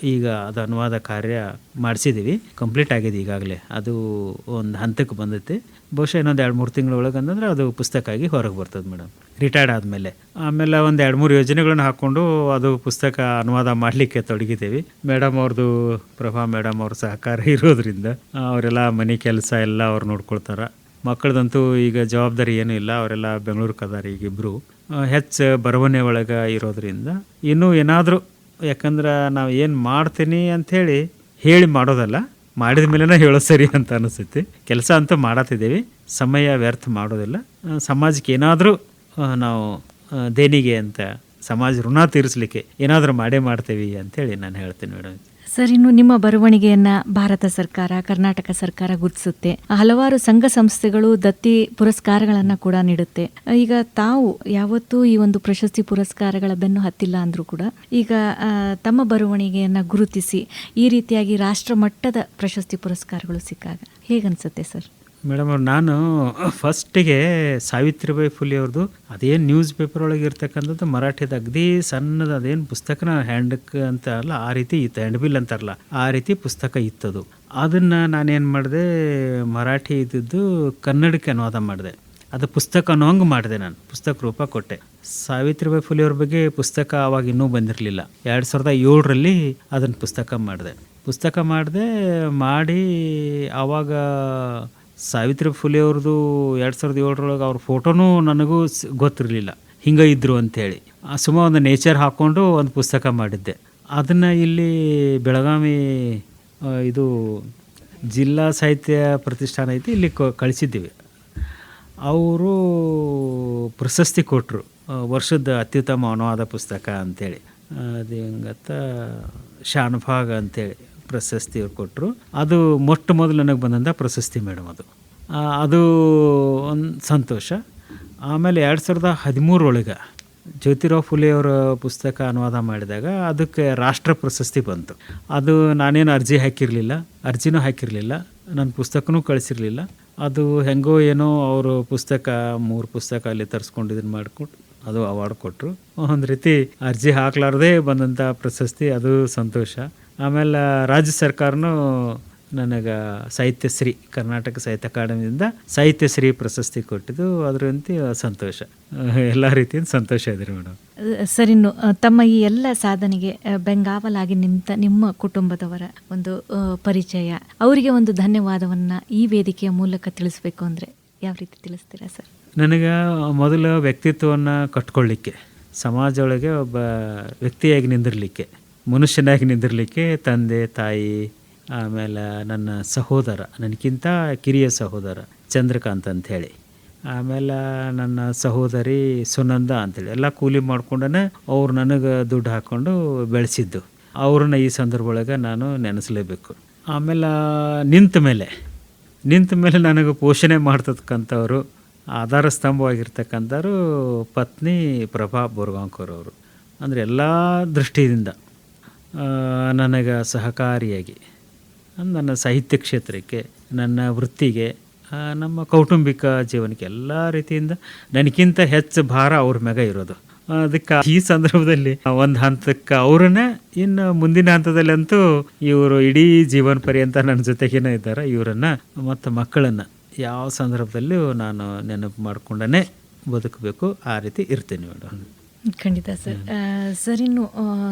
ಈಗ ಅದು ಅನುವಾದ ಕಾರ್ಯ ಮಾಡಿಸಿದ್ದೀವಿ ಕಂಪ್ಲೀಟ್ ಆಗಿದೆ ಈಗಾಗಲೇ. ಅದು ಒಂದು ಹಂತಕ್ಕೆ ಬಂದೈತೆ. ಬಹುಶಃ ಇನ್ನೊಂದು ಎರಡು ಮೂರು ತಿಂಗಳೊಳಗೆ ಅಂತಂದರೆ ಅದು ಪುಸ್ತಕ ಆಗಿ ಹೊರಗೆ ಬರ್ತದೆ ಮೇಡಮ್ ರಿಟೈರ್ಡ್ ಆದಮೇಲೆ. ಆಮೇಲೆ ಒಂದು ಎರಡು ಮೂರು ಯೋಜನೆಗಳನ್ನ ಹಾಕ್ಕೊಂಡು ಅದು ಪುಸ್ತಕ ಅನುವಾದ ಮಾಡಲಿಕ್ಕೆ ತೊಡಗಿದ್ದೀವಿ. ಮೇಡಮ್ ಅವ್ರದ್ದು ಪ್ರಭಾ ಮೇಡಮ್ ಅವ್ರ ಸಹಕಾರ ಇರೋದ್ರಿಂದ ಅವರೆಲ್ಲ ಮನೆ ಕೆಲಸ ಎಲ್ಲ ಅವ್ರು ನೋಡ್ಕೊಳ್ತಾರೆ. ಮಕ್ಕಳದಂತೂ ಈಗ ಜವಾಬ್ದಾರಿ ಏನೂ ಇಲ್ಲ. ಅವರೆಲ್ಲ ಬೆಂಗಳೂರು ಅದಾರ ಈಗ ಇಬ್ಬರು ಹೆಚ್ಚು ಬರವಣೆ ಒಳಗೆ ಇರೋದ್ರಿಂದ. ಇನ್ನೂ ಏನಾದರೂ, ಯಾಕಂದ್ರೆ ನಾವು ಏನು ಮಾಡ್ತೀನಿ ಅಂಥೇಳಿ ಹೇಳಿ ಮಾಡೋದಲ್ಲ, ಮಾಡಿದ ಮೇಲೆ ಹೇಳೋ ಸರಿ ಅಂತ ಅನಿಸ್ತೈತಿ. ಕೆಲಸ ಅಂತೂ ಮಾಡತ್ತಿದ್ದೀವಿ ಸಮಯ ವ್ಯರ್ಥ ಮಾಡೋದಿಲ್ಲ. ಸಮಾಜಕ್ಕೆ ಏನಾದರೂ ನಾವು ದೇಣಿಗೆ ಅಂತ, ಸಮಾಜ ಋಣ ತೀರಿಸಲಿಕ್ಕೆ ಏನಾದರೂ ಮಾಡೇ ಮಾಡ್ತೀವಿ ಅಂತೇಳಿ ನಾನು ಹೇಳ್ತೀನಿ ಮೇಡಮ್. ಸರ್, ಇನ್ನು ನಿಮ್ಮ ಬರವಣಿಗೆಯನ್ನ ಭಾರತ ಸರ್ಕಾರ, ಕರ್ನಾಟಕ ಸರ್ಕಾರ ಗುರುತಿಸುತ್ತೆ. ಹಲವಾರು ಸಂಘ ಸಂಸ್ಥೆಗಳು ದತ್ತಿ ಪುರಸ್ಕಾರಗಳನ್ನ ಕೂಡ ನೀಡುತ್ತೆ. ಈಗ ತಾವು ಯಾವತ್ತೂ ಈ ಒಂದು ಪ್ರಶಸ್ತಿ ಪುರಸ್ಕಾರಗಳ ಬೆನ್ನು ಹತ್ತಿಲ್ಲ ಅಂದ್ರೂ ಕೂಡ ಈಗ ತಮ್ಮ ಬರವಣಿಗೆಯನ್ನ ಗುರುತಿಸಿ ಈ ರೀತಿಯಾಗಿ ರಾಷ್ಟ್ರ ಮಟ್ಟದ ಪ್ರಶಸ್ತಿ ಪುರಸ್ಕಾರಗಳು ಸಿಕ್ಕಾಗ ಹೇಗನ್ಸುತ್ತೆ ಸರ್? ಮೇಡಮ್ ಅವ್ರು, ನಾನು ಫಸ್ಟಿಗೆ ಸಾವಿತ್ರಿಬಾಯಿ ಫುಲೆ ಅವ್ರದ್ದು ಅದೇನು ನ್ಯೂಸ್ ಪೇಪರ್ ಒಳಗೆ ಇರ್ತಕ್ಕಂಥದ್ದು ಮರಾಠಿದ ಅಗದಿ ಸಣ್ಣದ ಅದೇನು ಪುಸ್ತಕನ ಹ್ಯಾಂಡಕ್ ಅಂತ ಅಲ್ಲ, ಆ ರೀತಿ ಇತ್ತು. ಹ್ಯಾಂಡ್ ಬಿಲ್ ಅಂತಾರಲ್ಲ, ಆ ರೀತಿ ಪುಸ್ತಕ ಇತ್ತದು. ಅದನ್ನು ನಾನೇನು ಮಾಡಿದೆ, ಮರಾಠಿ ಇದ್ದಿದ್ದು ಕನ್ನಡಕ್ಕೆ ಅನುವಾದ ಮಾಡಿದೆ. ಅದು ಪುಸ್ತಕ ಅನ್ನೋ ಹಂಗೆ ಮಾಡಿದೆ ನಾನು, ಪುಸ್ತಕ ರೂಪ ಕೊಟ್ಟೆ. ಸಾವಿತ್ರಿಬಾಯಿ ಫುಲೆ ಅವ್ರ ಬಗ್ಗೆ ಪುಸ್ತಕ ಆವಾಗ ಇನ್ನೂ ಬಂದಿರಲಿಲ್ಲ. ಎರಡು ಸಾವಿರದ ಏಳರಲ್ಲಿ ಅದನ್ನು ಪುಸ್ತಕ ಮಾಡಿದೆ. ಪುಸ್ತಕ ಮಾಡಿದೆ, ಮಾಡಿ ಆವಾಗ ಸಾವಿತ್ರಿ ಫುಲೆ ಅವ್ರದ್ದು ಎರಡು ಸಾವಿರದ ಏಳರೊಳಗೆ ಅವ್ರ ಫೋಟೋನೂ ನನಗೂ ಗೊತ್ತಿರಲಿಲ್ಲ. ಹಿಂಗೆ ಇದ್ರು ಅಂಥೇಳಿ. ಸುಮ್ಮ ಒಂದು ನೇಚರ್ ಹಾಕ್ಕೊಂಡು ಒಂದು ಪುಸ್ತಕ ಮಾಡಿದ್ದೆ. ಅದನ್ನು ಇಲ್ಲಿ ಬೆಳಗಾವಿ ಇದು ಜಿಲ್ಲಾ ಸಾಹಿತ್ಯ ಪ್ರತಿಷ್ಠಾನ ಐತಿ, ಇಲ್ಲಿ ಕಳಿಸಿದ್ದೀವಿ. ಅವರು ಪ್ರಶಸ್ತಿ ಕೊಟ್ಟರು ವರ್ಷದ ಅತ್ಯುತ್ತಮ ಅನುವಾದ ಪುಸ್ತಕ ಅಂಥೇಳಿ. ಅದು ಹೆಂಗತ್ತ, ಶಾನುಭಾಗ ಅಂತೇಳಿ ಪ್ರಶಸ್ತಿ ಕೊಟ್ಟರು ಅದು ಮೊಟ್ಟ ಮೊದಲು ನನಗೆ ಬಂದಂಥ ಪ್ರಶಸ್ತಿ ಮೇಡಮ್ ಅದು. ಅದು ಒಂದು ಸಂತೋಷ. ಆಮೇಲೆ ಎರಡು ಸಾವಿರದ ಹದಿಮೂರೊಳಗೆ ಜ್ಯೋತಿರಾವ್ ಫುಲೆಯವರ ಪುಸ್ತಕ ಅನುವಾದ ಮಾಡಿದಾಗ ಅದಕ್ಕೆ ರಾಷ್ಟ್ರ ಪ್ರಶಸ್ತಿ ಬಂತು. ಅದು ನಾನೇನು ಅರ್ಜಿ ಹಾಕಿರಲಿಲ್ಲ, ಅರ್ಜಿನೂ ಹಾಕಿರಲಿಲ್ಲ, ನನ್ನ ಪುಸ್ತಕನೂ ಕಳಿಸಿರಲಿಲ್ಲ. ಅದು ಹೆಂಗೋ ಏನೋ ಅವರು ಪುಸ್ತಕ, ಮೂರು ಪುಸ್ತಕ ಅಲ್ಲಿ ತರಿಸ್ಕೊಂಡು ಇದನ್ನು ಮಾಡಿಕೊಟ್ಟು ಅದು ಅವಾರ್ಡ್ ಕೊಟ್ಟರು ಒಂದು ರೀತಿ ಅರ್ಜಿ ಹಾಕ್ಲಾರ್ದೇ ಬಂದಂಥ ಪ್ರಶಸ್ತಿ, ಅದು ಸಂತೋಷ. ಆಮೇಲೆ ರಾಜ್ಯ ಸರ್ಕಾರನೂ ನನಗೆ ಸಾಹಿತ್ಯಶ್ರೀ ಕರ್ನಾಟಕ ಸಾಹಿತ್ಯ ಅಕಾಡೆಮಿಯಿಂದ ಸಾಹಿತ್ಯಶ್ರೀ ಪ್ರಶಸ್ತಿ ಕೊಟ್ಟಿದ್ದು ಅದರಂತೆ ಸಂತೋಷ. ಎಲ್ಲ ರೀತಿಯಿಂದ ಸಂತೋಷ ಇದೆ ರೀ ಮೇಡಮ್. ಸರ್ ಇನ್ನು ತಮ್ಮ ಈ ಎಲ್ಲ ಸಾಧನೆಗೆ ಬೆಂಗಾವಲಾಗಿ ನಿಂತ ನಿಮ್ಮ ಕುಟುಂಬದವರ ಒಂದು ಪರಿಚಯ ಅವರಿಗೆ ಒಂದು ಧನ್ಯವಾದವನ್ನ ಈ ವೇದಿಕೆಯ ಮೂಲಕ ತಿಳಿಸ್ಬೇಕು ಅಂದ್ರೆ ಯಾವ ರೀತಿ ತಿಳಿಸ್ತೀರಾ ಸರ್? ನನಗೆ ಮೊದಲು ವ್ಯಕ್ತಿತ್ವವನ್ನು ಕಟ್ಕೊಳ್ಳಿಕ್ಕೆ ಸಮಾಜ ಒಳಗೆ ಒಬ್ಬ ವ್ಯಕ್ತಿಯಾಗಿ ನಿಂದಿರಲಿಕ್ಕೆ. ಮನುಷ್ಯನಾಗಿ ನಿಂದಿರಲಿಕ್ಕೆ ತಂದೆ, ತಾಯಿ, ಆಮೇಲೆ ನನ್ನ ಸಹೋದರ ನನಗಿಂತ ಕಿರಿಯ ಸಹೋದರ ಚಂದ್ರಕಾಂತ್ ಅಂಥೇಳಿ. ಆಮೇಲೆ ನನ್ನ ಸಹೋದರಿ ಸುನಂದ ಅಂತೇಳಿ ಎಲ್ಲ ಕೂಲಿ ಮಾಡ್ಕೊಂಡೇ ಅವ್ರು ನನಗೆ ದುಡ್ಡು ಹಾಕ್ಕೊಂಡು ಬೆಳೆಸಿದ್ದು. ಅವ್ರನ್ನ ಈ ಸಂದರ್ಭ ಒಳಗೆ ನಾನು ನೆನೆಸಲೇಬೇಕು. ಆಮೇಲೆ ನಿಂತ ಮೇಲೆ ನಿಂತ ಮೇಲೆ ನನಗೆ ಪೋಷಣೆ ಮಾಡ್ತಕ್ಕಂಥವ್ರು, ಆಧಾರ ಸ್ತಂಭವಾಗಿರ್ತಕ್ಕಂಥವ್ರು ಪತ್ನಿ ಪ್ರಭಾ ಬೋರ್ಗಾಂಕರ್ ಅವರು. ಅಂದರೆ ಎಲ್ಲ ದೃಷ್ಟಿಯಿಂದ ನನಗೆ ಸಹಕಾರಿಯಾಗಿ ನನ್ನ ಸಾಹಿತ್ಯ ಕ್ಷೇತ್ರಕ್ಕೆ, ನನ್ನ ವೃತ್ತಿಗೆ ನಮ್ಮ ಕೌಟುಂಬಿಕ ಜೀವನಕ್ಕೆ ಎಲ್ಲ ರೀತಿಯಿಂದ ನನಗಿಂತ ಹೆಚ್ಚು ಭಾರ ಅವ್ರ ಮ್ಯಾಗ ಇರೋದು. ಅದಕ್ಕೆ ಈ ಸಂದರ್ಭದಲ್ಲಿ ಒಂದು ಹಂತಕ್ಕೆ ಅವ್ರನ್ನ, ಇನ್ನು ಮುಂದಿನ ಹಂತದಲ್ಲಿ ಅಂತೂ ಇವರು ಇಡೀ ಜೀವನ ಪರ್ಯಂತ ನನ್ನ ಜೊತೆಗೇನೆ ಇದ್ದಾರೆ, ಇವರನ್ನ ಮತ್ತು ಮಕ್ಕಳನ್ನು ಯಾವ ಸಂದರ್ಭದಲ್ಲೂ ನಾನು ನೆನಪು ಮಾಡಿಕೊಂಡೇ ಬದುಕಬೇಕು, ಆ ರೀತಿ ಇರ್ತೀನಿ ಮೇಡಮ್ ಖಂಡಿತ ಸರ್. ಸರ್ ಇನ್ನು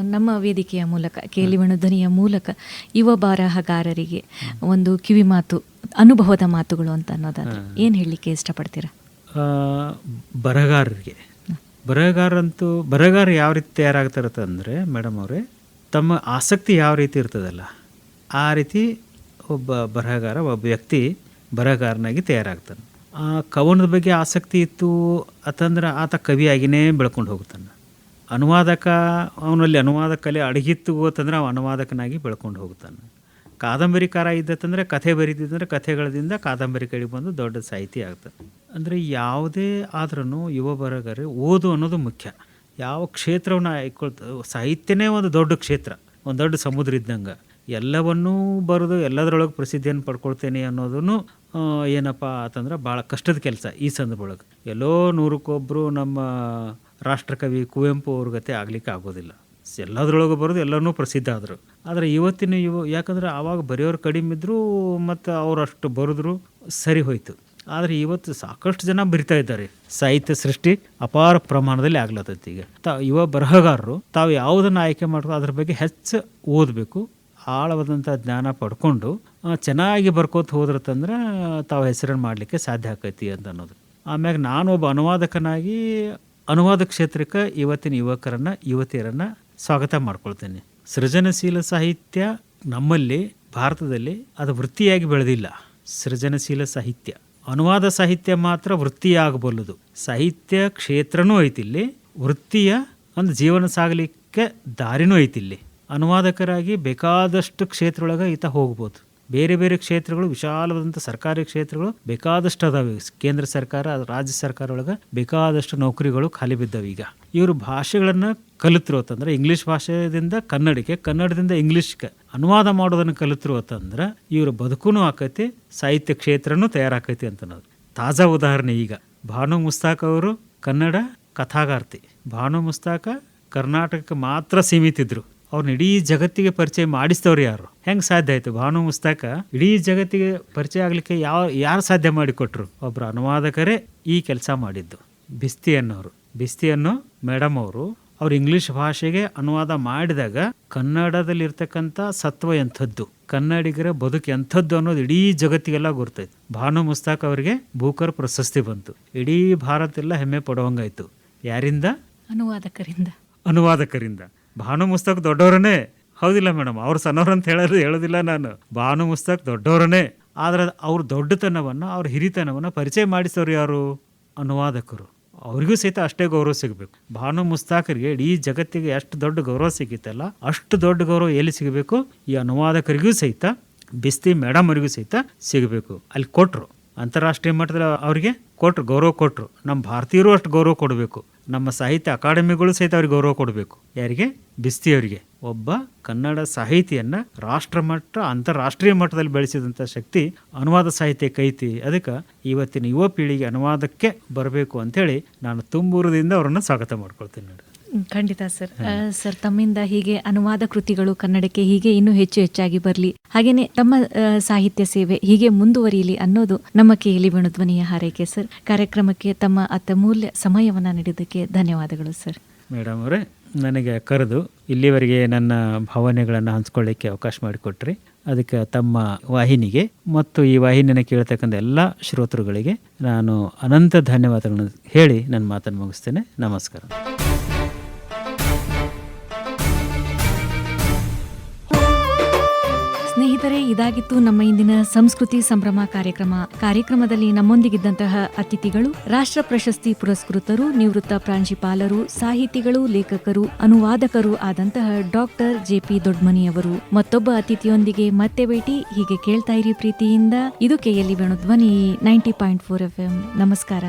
ನಮ್ಮ ವೇದಿಕೆಯ ಮೂಲಕ ಕೇಳಿವಣ ಧ್ವನಿಯ ಮೂಲಕ ಯುವ ಬರಹಗಾರರಿಗೆ ಒಂದು ಕಿವಿ ಮಾತು ಅನುಭವದ ಮಾತುಗಳು ಅಂತ ಅನ್ನೋದಾದ್ರೆ ಏನು ಹೇಳಲಿಕ್ಕೆ ಇಷ್ಟಪಡ್ತೀರಾ? ಬರಹಗಾರರಿಗೆ. ಬರಹಗಾರಂತೂ ಬರಹಗಾರ ಯಾವ ರೀತಿ ತಯಾರಾಗ್ತಾರತ್ತ ಅಂದರೆ ಮೇಡಮ್ ಅವರೇ ತಮ್ಮ ಆಸಕ್ತಿ ಯಾವ ರೀತಿ ಇರ್ತದಲ್ಲ ಆ ರೀತಿ ಒಬ್ಬ ಬರಹಗಾರ ಒಬ್ಬ ವ್ಯಕ್ತಿ ಬರಹಗಾರನಾಗಿ ತಯಾರಾಗ್ತಾನೆ. ಆ ಕವನದ ಬಗ್ಗೆ ಆಸಕ್ತಿ ಇತ್ತು ಅಂತಂದ್ರೆ ಆತ ಕವಿಯಾಗಿಯೇ ಬೆಳ್ಕೊಂಡು ಹೋಗ್ತಾನೆ ಅನುವಾದಕ, ಅವನಲ್ಲಿ ಅನುವಾದ ಕಲೆ ಅಡಗಿತ್ತು ಅಂತಂದ್ರೆ ಅವ ಅನುವಾದಕನಾಗಿ ಬೆಳ್ಕೊಂಡು ಹೋಗ್ತಾನೆ ಕಾದಂಬರಿಕಾರ ಇದ್ದಂದರೆ ಕಥೆ ಬರೀತಿದ್ದಂದ್ರೆ ಕಥೆಗಳದಿಂದ ಕಾದಂಬರಿ ಕಡೆ ಬಂದು ದೊಡ್ಡ ಸಾಹಿತಿ ಆಗ್ತದೆ ಅಂದರೆ ಯಾವುದೇ ಆದ್ರೂ ಯುವ ಬರಗರೆ ಓದು ಅನ್ನೋದು ಮುಖ್ಯ. ಯಾವ ಕ್ಷೇತ್ರವನ್ನು ಆಯ್ಕೊಳ್ತ ಸಾಹಿತ್ಯನೇ ಒಂದು ದೊಡ್ಡ ಕ್ಷೇತ್ರ, ಒಂದು ದೊಡ್ಡ ಸಮುದ್ರ ಇದ್ದಂಗೆ. ಎಲ್ಲವನ್ನೂ ಬರೆದು ಎಲ್ಲದರೊಳಗೆ ಪ್ರಸಿದ್ಧಿಯನ್ನು ಪಡ್ಕೊಳ್ತೇನೆ ಅನ್ನೋದನ್ನು ಏನಪ್ಪ ಅಂತಂದ್ರೆ ಭಾಳ ಕಷ್ಟದ ಕೆಲಸ ಈ ಸಂದರ್ಭ ಒಳಗೆ ಎಲ್ಲೋ ನೂರಕ್ಕೊಬ್ಬರು ನಮ್ಮ ರಾಷ್ಟ್ರಕವಿ ಕುವೆಂಪು ಅವ್ರ ಗತೆ ಆಗಲಿಕ್ಕೆ ಆಗೋದಿಲ್ಲ. ಎಲ್ಲದ್ರೊಳಗೆ ಬರೋದು ಎಲ್ಲರೂ ಪ್ರಸಿದ್ಧ ಆದರು. ಆದರೆ ಇವತ್ತಿನ ಯುವ, ಯಾಕಂದ್ರೆ ಆವಾಗ ಬರೆಯೋರು ಕಡಿಮೆ ಇದ್ದರೂ ಮತ್ತು ಅವ್ರು ಅಷ್ಟು ಬರೆದ್ರು ಸರಿ ಹೋಯ್ತು. ಆದರೆ ಇವತ್ತು ಸಾಕಷ್ಟು ಜನ ಬರಿತಾ ಇದ್ದಾರೆ. ಸಾಹಿತ್ಯ ಸೃಷ್ಟಿ ಅಪಾರ ಪ್ರಮಾಣದಲ್ಲಿ ಆಗ್ಲತ್ತೈತಿ ಈಗ. ತ, ಯುವ ಬರಹಗಾರರು ತಾವು ಯಾವುದನ್ನು ಆಯ್ಕೆ ಮಾಡ್ಕೋ ಅದ್ರ ಬಗ್ಗೆ ಹೆಚ್ಚು ಓದಬೇಕು. ಆಳವಾದಂಥ ಜ್ಞಾನ ಪಡ್ಕೊಂಡು ಚೆನ್ನಾಗಿ ಬರ್ಕೋತ ಹೋದ್ರತಂದ್ರೆ ತಾವು ಹೆಸರನ್ನು ಮಾಡಲಿಕ್ಕೆ ಸಾಧ್ಯ ಆಕೈತಿ ಅಂತ ಅನ್ನೋದು. ಆಮ್ಯಾಗ ನಾನು ಒಬ್ಬ ಅನುವಾದಕನಾಗಿ ಅನುವಾದ ಕ್ಷೇತ್ರಕ್ಕೆ ಇವತ್ತಿನ ಯುವಕರನ್ನು, ಯುವತಿಯರನ್ನು ಸ್ವಾಗತ ಮಾಡ್ಕೊಳ್ತೇನೆ. ಸೃಜನಶೀಲ ಸಾಹಿತ್ಯ ನಮ್ಮಲ್ಲಿ, ಭಾರತದಲ್ಲಿ ಅದು ವೃತ್ತಿಯಾಗಿ ಬೆಳೆದಿಲ್ಲ. ಸೃಜನಶೀಲ ಸಾಹಿತ್ಯ. ಅನುವಾದ ಸಾಹಿತ್ಯ ಮಾತ್ರ ವೃತ್ತಿಯಾಗಬಲ್ಲದು. ಸಾಹಿತ್ಯ ಕ್ಷೇತ್ರನೂ ಐತಿಲ್ಲಿ ವೃತ್ತಿಯ ಒಂದು ಜೀವನ ಸಾಗಲಿಕ್ಕೆ ದಾರಿನೂ ಐತಿಲ್ಲಿ ಅನುವಾದಕರಾಗಿ ಬೇಕಾದಷ್ಟು ಕ್ಷೇತ್ರೊಳಗೆ ಈತ ಹೋಗ್ಬೋದು. ಬೇರೆ ಬೇರೆ ಕ್ಷೇತ್ರಗಳು, ವಿಶಾಲವಾದಂಥ ಸರ್ಕಾರಿ ಕ್ಷೇತ್ರಗಳು ಬೇಕಾದಷ್ಟು ಅದಾವೆ. ಕೇಂದ್ರ ಸರ್ಕಾರ, ರಾಜ್ಯ ಸರ್ಕಾರ ಒಳಗೆ ಬೇಕಾದಷ್ಟು ನೌಕರಿಗಳು ಖಾಲಿ ಬಿದ್ದಾವೆ ಈಗ. ಇವರು ಭಾಷೆಗಳನ್ನು ಕಲಿತರು ಅಂತಂದ್ರೆ ಇಂಗ್ಲಿಷ್ ಭಾಷೆಯಿಂದ ಕನ್ನಡಕ್ಕೆ ಕನ್ನಡದಿಂದ ಇಂಗ್ಲಿಷ್ಗೆ ಅನುವಾದ ಮಾಡೋದನ್ನು ಕಲಿತರು ಅಂತಂದ್ರೆ ಇವ್ರ ಬದುಕೂ ಆಕೈತಿ, ಸಾಹಿತ್ಯ ಕ್ಷೇತ್ರನೂ ತಯಾರಾಕೈತಿ ಅಂತ ಅನ್ನೋದು ತಾಜಾ ಉದಾಹರಣೆ ಈಗ. ಭಾನು ಮುಸ್ತಾಕ್ ಅವರು ಕನ್ನಡ ಕಥಾಗಾರ್ತಿ. ಭಾನು ಮುಸ್ತಾಕ ಕರ್ನಾಟಕಕ್ಕೆ ಮಾತ್ರ ಸೀಮಿತ ಇದ್ರು ಅವ್ರನ್ನ ಇಡೀ ಜಗತ್ತಿಗೆ ಪರಿಚಯ ಮಾಡಿಸ್ತವ್ರು ಯಾರು? ಹೆಂಗ್ ಸಾಧ್ಯ ಆಯ್ತು? ಭಾನು ಮುಸ್ತಾಕ ಇಡೀ ಜಗತ್ತಿಗೆ ಪರಿಚಯ ಆಗ್ಲಿಕ್ಕೆ ಯಾವ ಯಾರು ಸಾಧ್ಯ ಮಾಡಿಕೊಟ್ರು? ಒಬ್ಬರು ಅನುವಾದಕರೇ ಈ ಕೆಲಸ ಮಾಡಿದ್ದು. ಬಿಸ್ತಿ ಅನ್ನೋರು. ಬಿಸ್ತಿ ಅನ್ನೋ ಮೇಡಮ್ ಅವರು ಅವ್ರು ಇಂಗ್ಲಿಷ್ ಭಾಷೆಗೆ ಅನುವಾದ ಮಾಡಿದಾಗ ಕನ್ನಡದಲ್ಲಿರ್ತಕ್ಕಂಥ ಸತ್ವ ಎಂಥದ್ದು ಕನ್ನಡಿಗರ ಬದುಕು ಎಂಥದ್ದು ಅನ್ನೋದು ಇಡೀ ಜಗತ್ತಿಗೆಲ್ಲ ಗೊತ್ತಾಯ್ತು ಭಾನು ಮುಸ್ತಾಕ್ ಅವರಿಗೆ ಭೂಕರ್ ಪ್ರಶಸ್ತಿ ಬಂತು. ಇಡೀ ಭಾರತ ಎಲ್ಲ ಹೆಮ್ಮೆ ಪಡುವಂಗಾಯ್ತು. ಯಾರಿಂದ? ಅನುವಾದಕರಿಂದ. ಅನುವಾದಕರಿಂದ. ಭಾನು ಮುಸ್ತಕ್ ದೊಡ್ಡವರನ್ನೇ ಹೌದಿಲ್ಲ ಮೇಡಮ್, ಅವ್ರು ಅಂತ ಹೇಳೋದು ಹೇಳೋದಿಲ್ಲ ನಾನು. ಭಾನು ಮುಸ್ತಕ್ ದೊಡ್ಡವರನ್ನೇ ಆದ್ರೆ ಅವ್ರ ದೊಡ್ಡತನವನ್ನು, ಅವ್ರ ಹಿರಿತನವನ್ನು ಪರಿಚಯ ಮಾಡಿಸೋರು ಯಾರು? ಅನುವಾದಕರು. ಅವ್ರಿಗೂ ಸಹಿತ ಅಷ್ಟೇ ಗೌರವ ಸಿಗಬೇಕು. ಭಾನು ಮುಸ್ತಾಕರಿಗೆ ಇಡೀ ಜಗತ್ತಿಗೆ ಎಷ್ಟು ದೊಡ್ಡ ಗೌರವ ಸಿಗಿತ್ತಲ್ಲ, ಅಷ್ಟು ದೊಡ್ಡ ಗೌರವ ಎಲ್ಲಿ ಸಿಗಬೇಕು? ಈ ಅನುವಾದಕರಿಗೂ ಸಹಿತ, ಬಿಸ್ತಿ ಮೇಡಮ್ ಅವರಿಗೂ ಸಹಿತ ಸಿಗಬೇಕು. ಅಲ್ಲಿ ಕೊಟ್ಟರು ಅಂತಾರಾಷ್ಟ್ರೀಯ ಮಟ್ಟದಲ್ಲಿ ಅವರಿಗೆ ಕೊಟ್ಟರು ಗೌರವ ಕೊಟ್ಟರು ನಮ್ಮ ಭಾರತೀಯರು ಅಷ್ಟು ಗೌರವ ಕೊಡಬೇಕು. ನಮ್ಮ ಸಾಹಿತ್ಯ ಅಕಾಡೆಮಿಗಳು ಸಹಿತ ಅವ್ರಿಗೆ ಗೌರವ ಕೊಡಬೇಕು. ಯಾರಿಗೆ? ಬಿಸ್ತಿಯವರಿಗೆ. ಒಬ್ಬ ಕನ್ನಡ ಸಾಹಿತಿಯನ್ನು ರಾಷ್ಟ್ರ ಮಟ್ಟ ಅಂತಾರಾಷ್ಟ್ರೀಯ ಮಟ್ಟದಲ್ಲಿ ಬೆಳೆಸಿದಂಥ ಶಕ್ತಿ ಅನುವಾದ ಸಾಹಿತ್ಯಕ್ಕೆ ಐತಿ ಅದಕ್ಕೆ ಇವತ್ತಿನ ಯುವ ಪೀಳಿಗೆ ಅನುವಾದಕ್ಕೆ ಬರಬೇಕು ಅಂಥೇಳಿ ನಾನು ತುಂಬೂರದಿಂದ ಅವರನ್ನು ಸ್ವಾಗತ ಮಾಡ್ಕೊಳ್ತೀನಿ ನೋಡಿ. ಖಂಡಿತ ಸರ್. ಸರ್ ತಮ್ಮಿಂದ ಹೀಗೆ ಅನುವಾದ ಕೃತಿಗಳು ಕನ್ನಡಕ್ಕೆ ಹೀಗೆ ಇನ್ನೂ ಹೆಚ್ಚು ಹೆಚ್ಚಾಗಿ ಬರಲಿ. ಹಾಗೇನೆ ತಮ್ಮ ಸಾಹಿತ್ಯ ಸೇವೆ ಹೀಗೆ ಮುಂದುವರಿಯಲಿ ಅನ್ನೋದು ನಮ್ಮ ಕೇಳಿ ಧ್ವನಿಯ ಹಾರೈಕೆ ಸರ್. ಕಾರ್ಯಕ್ರಮಕ್ಕೆ ತಮ್ಮ ಅತ್ಯಮೂಲ್ಯ ಸಮಯವನ್ನು ನೀಡಿದ್ದಕ್ಕೆ ಧನ್ಯವಾದಗಳು ಸರ್. ಮೇಡಮ್ ಅವರೇ ನನಗೆ ಕರೆದು ಇಲ್ಲಿವರೆಗೆ ನನ್ನ ಭಾವನೆಗಳನ್ನು ಹಂಚ್ಕೊಳ್ಳಿಕ್ಕೆ ಅವಕಾಶ ಮಾಡಿಕೊಟ್ರಿ. ಅದಕ್ಕೆ ತಮ್ಮ ವಾಹಿನಿಗೆ ಮತ್ತು ಈ ವಾಹಿನಿಯನ್ನು ಕೇಳ್ತಕ್ಕಂಥ ಎಲ್ಲ ಶ್ರೋತೃಗಳಿಗೆ ನಾನು ಅನಂತ ಧನ್ಯವಾದಗಳನ್ನು ಹೇಳಿ ನನ್ನ ಮಾತನ್ನು ಮುಗಿಸ್ತೇನೆ. ನಮಸ್ಕಾರ. ಸ್ನೇಹಿತರೆ, ಇದಾಗಿತ್ತು ನಮ್ಮ ಇಂದಿನ ಸಂಸ್ಕೃತಿ ಸಂಭ್ರಮ ಕಾರ್ಯಕ್ರಮ. ಕಾರ್ಯಕ್ರಮದಲ್ಲಿ ನಮ್ಮೊಂದಿಗಿದ್ದಂತಹ ಅತಿಥಿಗಳು ರಾಷ್ಟ್ರ ಪ್ರಶಸ್ತಿ ಪುರಸ್ಕೃತರು, ನಿವೃತ್ತ ಪ್ರಾಂಶುಪಾಲರು, ಸಾಹಿತಿಗಳು, ಲೇಖಕರು, ಅನುವಾದಕರು ಆದಂತಹ ಡಾಕ್ಟರ್ ಜೆಪಿ ದೊಡ್ಮನಿಯವರು ಮತ್ತೊಬ್ಬ ಅತಿಥಿಯೊಂದಿಗೆ ಮತ್ತೆ ಭೇಟಿ. ಹೀಗೆ ಕೇಳ್ತಾ ಇರಿ ಪ್ರೀತಿಯಿಂದ. ಇದು ಕೆಯಲ್ಲಿ Venu Dhwani ninety point four F ನಮಸ್ಕಾರ.